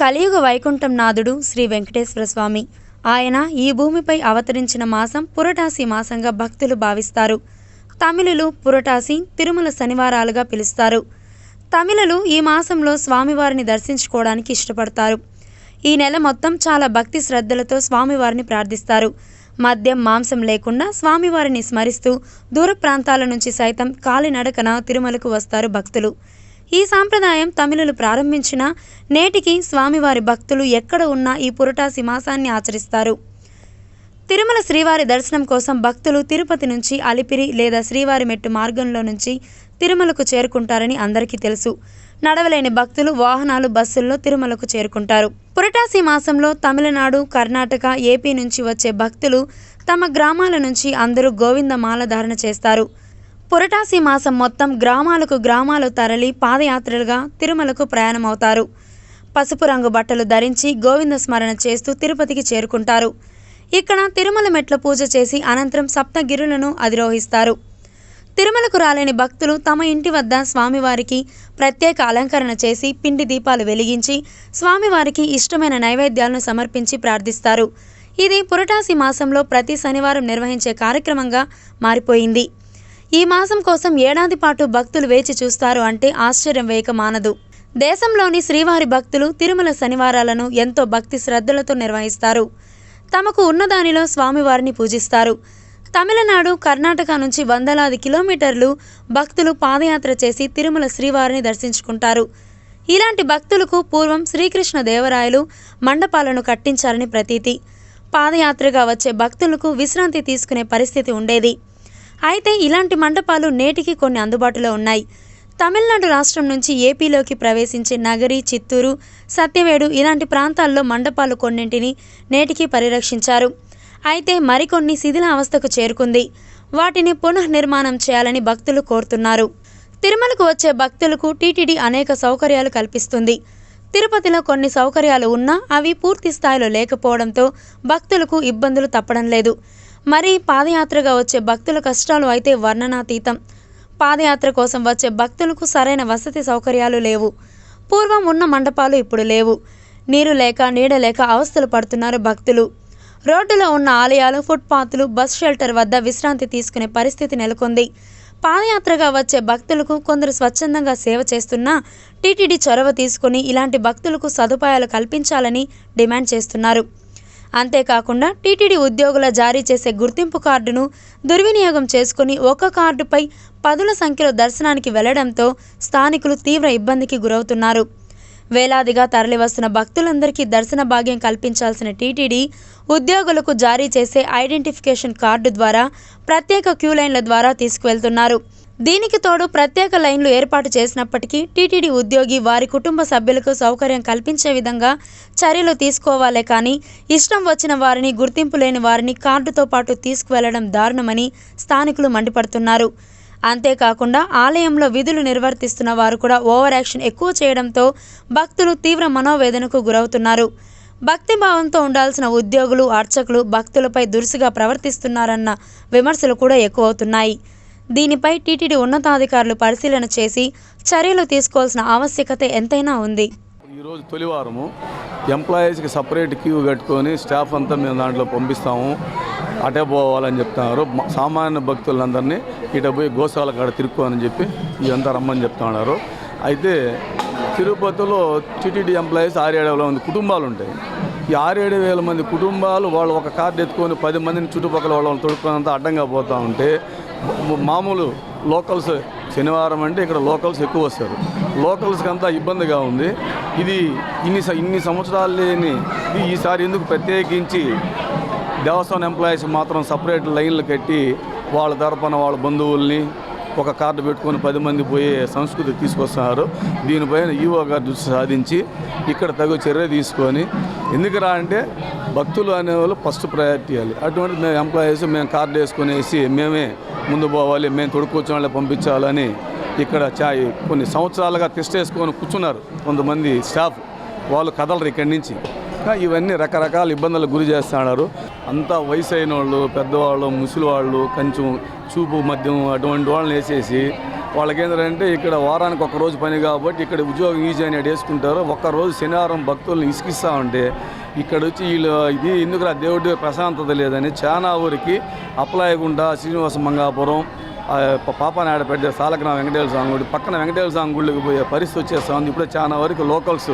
కలియుగ వైకుంఠం నాథుడు శ్రీ వెంకటేశ్వర స్వామి. ఆయన ఈ భూమిపై అవతరించిన మాసం పురటాసి మాసంగా భక్తులు భావిస్తారు. తమిళులు పురటాసి తిరుమల శనివారాలుగా పిలుస్తారు. తమిళులు ఈ మాసంలో స్వామివారిని దర్శించుకోవడానికి ఇష్టపడతారు. ఈ నెల మొత్తం చాలా భక్తి శ్రద్ధలతో స్వామివారిని ప్రార్థిస్తారు. మద్యం మాంసం లేకుండా స్వామివారిని స్మరిస్తూ దూర ప్రాంతాల నుంచి సైతం కాలినడకన తిరుమలకు వస్తారు భక్తులు. ఈ సాంప్రదాయం తమిళులు ప్రారంభించిన నేటికి స్వామివారి భక్తులు ఎక్కడ ఉన్నా ఈ పురటాసి మాసాన్ని ఆచరిస్తారు. తిరుమల శ్రీవారి దర్శనం కోసం భక్తులు తిరుపతి నుంచి అలిపిరి లేదా శ్రీవారి మెట్టు మార్గంలో నుంచి తిరుమలకు చేరుకుంటారని అందరికీ తెలుసు. నడవలేని భక్తులు వాహనాలు బస్సుల్లో తిరుమలకు చేరుకుంటారు. పురటాసి మాసంలో తమిళనాడు కర్ణాటక ఏపీ నుంచి వచ్చే భక్తులు తమ గ్రామాల నుంచి అందరూ గోవింద మాల ధారణ చేస్తారు. పురటాసి మాసం మొత్తం గ్రామాలకు గ్రామాలు తరలి పాదయాత్రలుగా తిరుమలకు ప్రయాణమవుతారు. పసుపు రంగు బట్టలు ధరించి గోవింద స్మరణ చేస్తూ తిరుపతికి చేరుకుంటారు. ఇక్కడ తిరుమల మెట్ల పూజ చేసి అనంతరం సప్తగిరులను అధిరోహిస్తారు. తిరుమలకు రాలేని భక్తులు తమ ఇంటి వద్ద స్వామివారికి ప్రత్యేక అలంకరణ చేసి పిండి దీపాలు వెలిగించి స్వామివారికి ఇష్టమైన నైవేద్యాలను సమర్పించి ప్రార్థిస్తారు. ఇది పురటాసి మాసంలో ప్రతి శనివారం నిర్వహించే కార్యక్రమంగా మారిపోయింది. ఈ మాసం కోసం ఏడాది పాటు భక్తులు వేచి చూస్తారు అంటే ఆశ్చర్యం వేయక మానదు దేశంలోని శ్రీవారి భక్తులు తిరుమల శనివారాలను ఎంతో భక్తి శ్రద్ధలతో నిర్వహిస్తారు. తమకు ఉన్నదానిలో స్వామివారిని పూజిస్తారు. తమిళనాడు కర్ణాటక నుంచి వందలాది కిలోమీటర్లు భక్తులు పాదయాత్ర చేసి తిరుమల శ్రీవారిని దర్శించుకుంటారు. ఇలాంటి భక్తులకు పూర్వం శ్రీకృష్ణ దేవరాయలు మండపాలను కట్టించారని ప్రతీతి. పాదయాత్రగా వచ్చే భక్తులకు విశ్రాంతి తీసుకునే పరిస్థితి ఉండేది. అయితే ఇలాంటి మండపాలు నేటికి కొన్ని అందుబాటులో ఉన్నాయి. తమిళనాడు రాష్ట్రం నుంచి ఏపీలోకి ప్రవేశించే నగరి చిత్తూరు సత్యవేడు ఇలాంటి ప్రాంతాల్లో మండపాలు కొన్నింటిని నేటికి పరిరక్షించారు. అయితే మరికొన్ని శిథిల అవస్థకు చేరుకుంది. వాటిని పునఃనిర్మాణం చేయాలని భక్తులు కోరుతున్నారు. తిరుమలకు వచ్చే భక్తులకు టీటీడీ అనేక సౌకర్యాలు కల్పిస్తుంది. తిరుపతిలో కొన్ని సౌకర్యాలు ఉన్నా అవి పూర్తి స్థాయిలో లేకపోవడంతో భక్తులకు ఇబ్బందులు తప్పడం లేదు. మరి పాదయాత్రగా వచ్చే భక్తుల కష్టాలు అయితే వర్ణనాతీతం. పాదయాత్ర కోసం వచ్చే భక్తులకు సరైన వసతి సౌకర్యాలు లేవు. పూర్వం ఉన్న మండపాలు ఇప్పుడు లేవు. నీరు లేక నీడ లేక అవస్థలు పడుతున్నారు భక్తులు. రోడ్డులో ఉన్న ఆలయాలు ఫుట్పాత్లు బస్ షెల్టర్ వద్ద విశ్రాంతి తీసుకునే పరిస్థితి నెలకొంది. పాదయాత్రగా వచ్చే భక్తులకు కొందరు స్వచ్ఛందంగా సేవ చేస్తున్నా టీటీడీ చొరవ తీసుకుని ఇలాంటి భక్తులకు సదుపాయాలు కల్పించాలని డిమాండ్ చేస్తున్నారు. అంతేకాకుండా టీటీడీ ఉద్యోగుల జారీ చేసే గుర్తింపు కార్డును దుర్వినియోగం చేసుకుని ఒక కార్డుపై పదుల సంఖ్యలో దర్శనానికి వెళ్ళడంతో స్థానికులు తీవ్ర ఇబ్బందికి గురవుతున్నారు. వేలాదిగా తరలివస్తున్న భక్తులందరికీ దర్శన భాగ్యం కల్పించాల్సిన టీటీడీ ఉద్యోగులకు జారీ చేసే ఐడెంటిఫికేషన్ కార్డు ద్వారా ప్రత్యేక క్యూ లైన్ల ద్వారా తీసుకువెళ్తున్నారు. దీనికి తోడు ప్రత్యేక లైన్లు ఏర్పాటు చేసినప్పటికీ టీటీడీ ఉద్యోగి వారి కుటుంబ సభ్యులకు సౌకర్యం కల్పించే విధంగా చర్యలు తీసుకోవాలే కానీ ఇష్టం వచ్చిన వారిని గుర్తింపు లేని వారిని కార్డుతో పాటు తీసుకువెళ్ళడం దారుణమని స్థానికులు మండిపడుతున్నారు. అంతేకాకుండా ఆలయంలో విధులు నిర్వర్తిస్తున్న వారు కూడా ఓవర్ యాక్షన్ ఎక్కువ చేయడంతో భక్తులు తీవ్ర మనోవేదనకు గురవుతున్నారు. భక్తిభావంతో ఉండాల్సిన ఉద్యోగులు అర్చకులు భక్తులపై దురుసుగా ప్రవర్తిస్తున్నారన్న విమర్శలు కూడా ఎక్కువవుతున్నాయి. దీనిపై టీటీడీ ఉన్నతాధికారులు పరిశీలన చేసి చర్యలు తీసుకోవాల్సిన ఆవశ్యకత ఎంతైనా ఉంది. ఈరోజు తొలివారము. ఎంప్లాయీస్కి సపరేట్ క్యూ కట్టుకొని స్టాఫ్ అంతా మేము దాంట్లో పంపిస్తాము. అటే పోవాలని చెప్తున్నారు. సామాన్య భక్తులందరినీ ఇట పోయి గోశాల కాడ తిరుక్కోని చెప్పి ఇదంతా రమ్మని చెప్తున్నారు అయితే తిరుపతిలో టీటీడీ ఎంప్లాయీస్ ఆరేడు వేల మంది కుటుంబాలు ఉంటాయి. ఈ ఆరేడు వేల మంది కుటుంబాలు వాళ్ళు ఒక కార్డు ఎత్తుకొని పది మందిని చుట్టుపక్కల వాళ్ళని తొడుక్కున్నంత అడ్డంగా పోతూ ఉంటే మామూలు లోకల్స్ శనివారం అంటే ఇక్కడ లోకల్స్ ఎక్కువ వస్తారు. లోకల్స్కి అంతా ఇబ్బందిగా ఉంది. ఇది ఇన్ని స- ఇన్ని సంవత్సరాలు లేని ఇది ఈసారి ఎందుకు ప్రత్యేకించి దేవస్థానం ఎంప్లాయీస్ మాత్రం సపరేట్ లైన్లు కట్టి వాళ్ళ తరపున వాళ్ళ బంధువుల్ని ఒక కార్డు పెట్టుకొని పది మంది పోయే సంస్కృతి తీసుకొస్తున్నారు. దీనిపైన ఈవో గారు దృష్టి సాధించి ఇక్కడ తగు చర్య తీసుకొని ఎందుకురా అంటే భక్తులు అనేవాళ్ళు ఫస్ట్ ప్రయారిటీ ఇవ్వాలి. అటువంటి మేము ఎంప్లాయీస్ మేము కార్డు వేసుకునేసి మేమే ముందు పోవాలి మేము తొడుక్కొచ్చిన వాళ్ళే పంపించాలని ఇక్కడ చా కొన్ని సంవత్సరాలుగా టెస్ట్ వేసుకొని కూర్చున్నారు కొంతమంది స్టాఫ్. వాళ్ళు కదలరు ఇక్కడి నుంచి. ఇవన్నీ రకరకాల ఇబ్బందులకు గురి చేస్తున్నారు. అంతా వయసు అయిన వాళ్ళు పెద్దవాళ్ళు ముసలి వాళ్ళు కొంచెం చూపు మద్యం అటువంటి వాళ్ళని వేసేసి వాళ్ళకి ఏంటంటే ఇక్కడ వారానికి ఒక రోజు పని కాబట్టి ఇక్కడ ఉద్యోగం ఈజీ అని వేసుకుంటారు. ఒక్క రోజు శనివారం భక్తుల్ని ఇసుకిస్తూ ఉంటే ఇక్కడ వచ్చి వీళ్ళు ఇది ఎందుకు దేవుడి ప్రశాంతత లేదని చాలా ఊరికి అప్లాయగుంట శ్రీనివాస మంగాపురం ఆ, ప- సాలగ్రామ వెంకటేశ్వర స్వామి గుడి పక్కన వెంకటేశ్వర స్వామి గుడికి పోయే పరిస్థితి వచ్చేస్తుంది ఇప్పుడు చాలా వరకు లోకల్స్